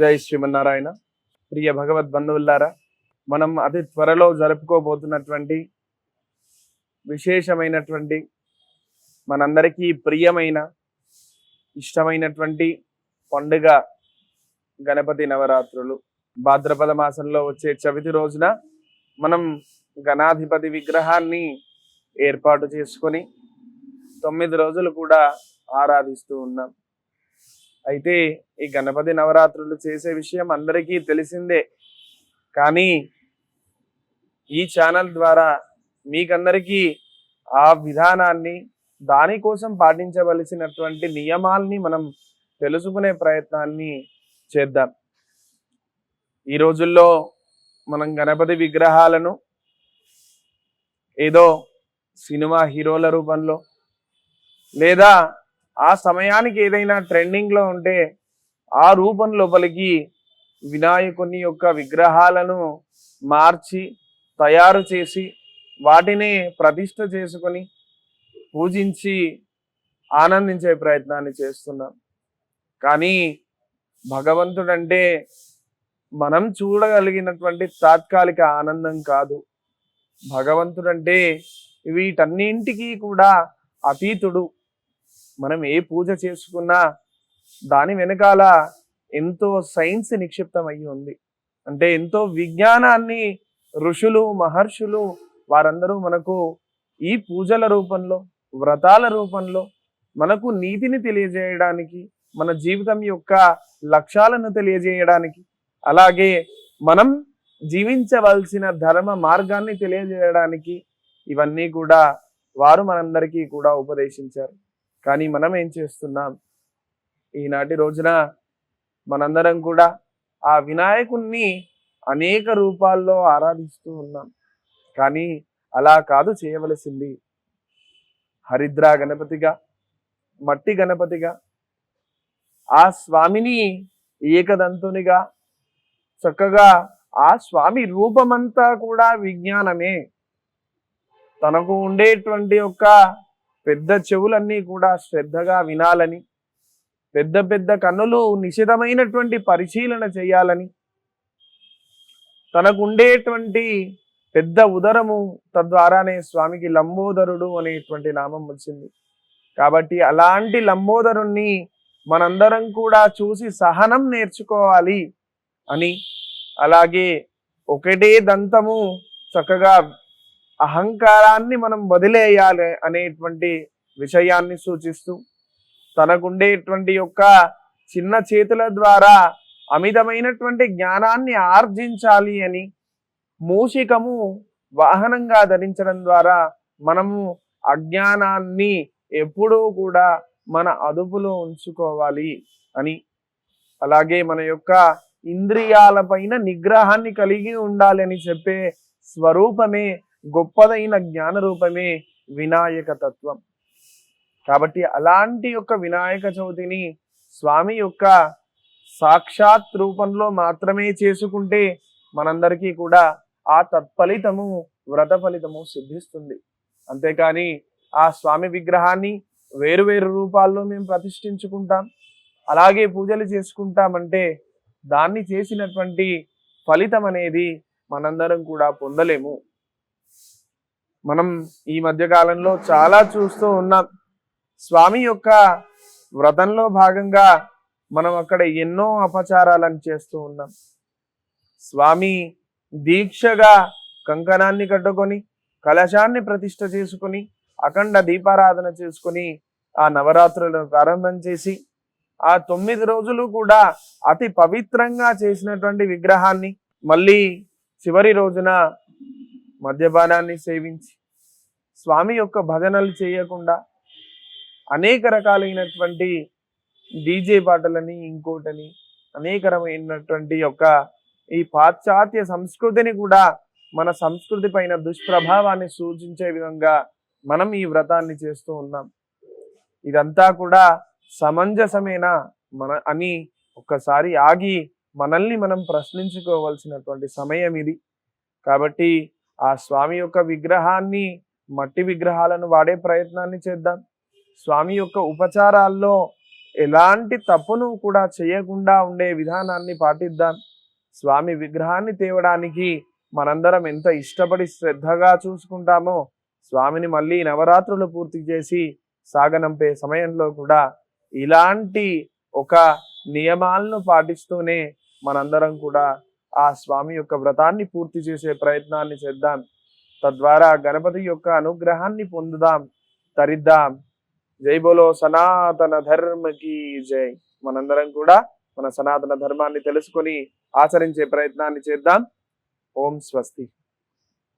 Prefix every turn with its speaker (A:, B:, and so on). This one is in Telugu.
A: జై శ్రీమన్నారాయణ. ప్రియ భగవద్ బంధువులారా మనం అతి త్వరలో జరుపుకోబోతున్నటువంటి విశేషమైనటువంటి మనందరికీ ప్రియమైన ఇష్టమైనటువంటి పండుగ గణపతి నవరాత్రులు. భాద్రపద మాసంలో వచ్చే చవితి రోజున మనం గణాధిపతి విగ్రహాన్ని ఏర్పాటు చేసుకొని తొమ్మిది రోజులు కూడా ఆరాధిస్తూ ఉన్నాం. అయితే ఈ గణపతి నవరాత్రులు చేసే విషయం అందరికీ తెలిసిందే. కానీ ఈ ఛానల్ ద్వారా మీకందరికీ ఆ విధానాన్ని దానికోసం పాటించవలసినటువంటి నియమాల్ని మనం తెలుసుకునే ప్రయత్నాన్ని చేద్దాం. ఈ రోజుల్లో మనం గణపతి విగ్రహాలను ఏదో సినిమా హీరోల రూపంలో లేదా ఆ సమయానికి ఏదైనా ట్రెండింగ్లో ఉంటే ఆ రూపం లోపలికి వినాయకుని యొక్క విగ్రహాలను మార్చి తయారు చేసి వాటిని ప్రతిష్ట చేసుకొని పూజించి ఆనందించే ప్రయత్నాన్ని చేస్తున్నాం. కానీ భగవంతుడంటే మనం చూడగలిగినటువంటి తాత్కాలిక ఆనందం కాదు. భగవంతుడంటే వీటన్నింటికి కూడా అతీతుడు. మనం ఏ పూజ చేసుకున్నా దాని వెనకాల ఎంతో సైన్స్ నిక్షిప్తం అయి ఉంది. అంటే ఎంతో విజ్ఞానాన్ని ఋషులు మహర్షులు వారందరూ మనకు ఈ పూజల రూపంలో వ్రతాల రూపంలో మనకు నీతిని తెలియజేయడానికి మన జీవితం యొక్క లక్ష్యాలను తెలియజేయడానికి అలాగే మనం జీవించవలసిన ధర్మ మార్గాన్ని తెలియజేయడానికి ఇవన్నీ కూడా వారు మనందరికీ కూడా ఉపదేశించారు. కానీ మనం ఏం చేస్తున్నాం? ఈనాటి రోజున మనందరం కూడా ఆ వినాయకుణ్ణి అనేక రూపాల్లో ఆరాధిస్తూ ఉన్నాం. కానీ అలా కాదు చేయవలసింది. హరిద్ర గణపతిగా మట్టి గణపతిగా ఆ స్వామిని ఏకదంతునిగా చక్కగా ఆ స్వామి రూపమంతా కూడా విజ్ఞానమే. తనకు ఉండేటువంటి యొక్క పెద్ద చెవులన్నీ కూడా శ్రద్ధగా వినాలని పెద్ద పెద్ద కన్నులు నిశితమైనటువంటి పరిశీలన చేయాలని తనకు ఉండేటువంటి పెద్ద ఉదరము తద్వారానే స్వామికి లంబోదరుడు అనేటువంటి నామం వచ్చింది. కాబట్టి అలాంటి లంబోదరుణ్ణి మనందరం కూడా చూసి సహనం నేర్చుకోవాలి అని అలాగే ఒకటే దంతము చక్కగా అహంకారాన్ని మనం వదిలేయాలి అనేటువంటి విషయాన్ని సూచిస్తూ తనకుండేటువంటి యొక్క చిన్న చేతుల ద్వారా అమితమైనటువంటి జ్ఞానాన్ని ఆర్జించాలి అని మూషికము వాహనంగా ధరించడం ద్వారా మనము అజ్ఞానాన్ని ఎప్పుడూ కూడా మన అదుపులో ఉంచుకోవాలి అని. అలాగే మన యొక్క ఇంద్రియాలపైన నిగ్రహాన్ని కలిగి ఉండాలి అని చెప్పే స్వరూపమే గొప్పదైన జ్ఞాన రూపమే వినాయక తత్వం. కాబట్టి అలాంటి యొక్క వినాయక చవితిని స్వామి యొక్క సాక్షాత్ రూపంలో మాత్రమే చేసుకుంటే మనందరికీ కూడా ఆ తత్ఫలితము వ్రత ఫలితము సిద్ధిస్తుంది. అంతేకాని ఆ స్వామి విగ్రహాన్ని వేరు వేరు రూపాల్లో మేము ప్రతిష్ఠించుకుంటాం. అలాగే పూజలు చేసుకుంటామంటే దాన్ని చేసినటువంటి ఫలితం అనేది మనందరం కూడా పొందలేము. మనం ఈ మధ్య కాలంలో చాలా చూస్తూ ఉన్నాం. స్వామి యొక్క వ్రతంలో భాగంగా మనం అక్కడ ఎన్నో అపచారాలను చేస్తూ ఉన్నాం. స్వామి దీక్షగా కంకణాన్ని కట్టుకొని కలశాన్ని ప్రతిష్ట చేసుకొని అఖండ దీపారాధన చేసుకొని ఆ నవరాత్రులను ప్రారంభం చేసి ఆ తొమ్మిది రోజులు కూడా అతి పవిత్రంగా చేసినటువంటి విగ్రహాన్ని మళ్ళీ చివరి రోజున మద్యపానాన్ని సేవించి స్వామి యొక్క భజనలు చేయకుండా అనేక రకాలైనటువంటి డీజే పాటలని ఇంకోటని అనేక రకమైనటువంటి యొక్క ఈ పాశ్చాత్య సంస్కృతిని కూడా మన సంస్కృతి పైన దుష్ప్రభావాన్ని సూచించే విధంగా మనం ఈ వ్రతాన్ని చేస్తూ ఉన్నాం. ఇదంతా కూడా సమంజసమేనా మన అని ఒక్కసారి ఆగి మనల్ని మనం ప్రశ్నించుకోవాల్సినటువంటి సమయం ఇది. కాబట్టి ఆ స్వామి యొక్క విగ్రహాన్ని మట్టి విగ్రహాలను వాడే ప్రయత్నాన్ని చేద్దాం. స్వామి యొక్క ఉపచారాల్లో ఎలాంటి తప్పును కూడా చేయకుండా ఉండే విధానాన్ని పాటిద్దాం. స్వామి విగ్రహాన్ని తేవడానికి మనందరం ఎంత ఇష్టపడి శ్రద్ధగా చూసుకుంటామో స్వామిని మళ్ళీ నవరాత్రులు పూర్తి చేసి సాగనంపే సమయంలో కూడా ఇలాంటి ఒక నియమాలను పాటిస్తూనే మనందరం కూడా ఆ స్వామి యొక్క వ్రతాన్ని పూర్తి చేసే ప్రయత్నాన్ని చేద్దాం. తద్వారా గణపతి యొక్క అనుగ్రహాన్ని పొందుదాం తరిద్దాం. జై బోలో సనాతన ధర్మకి జై. మనందరం కూడా మన సనాతన ధర్మాన్ని తెలుసుకొని ఆచరించే ప్రయత్నాన్ని చేద్దాం. ఓం స్వస్తి.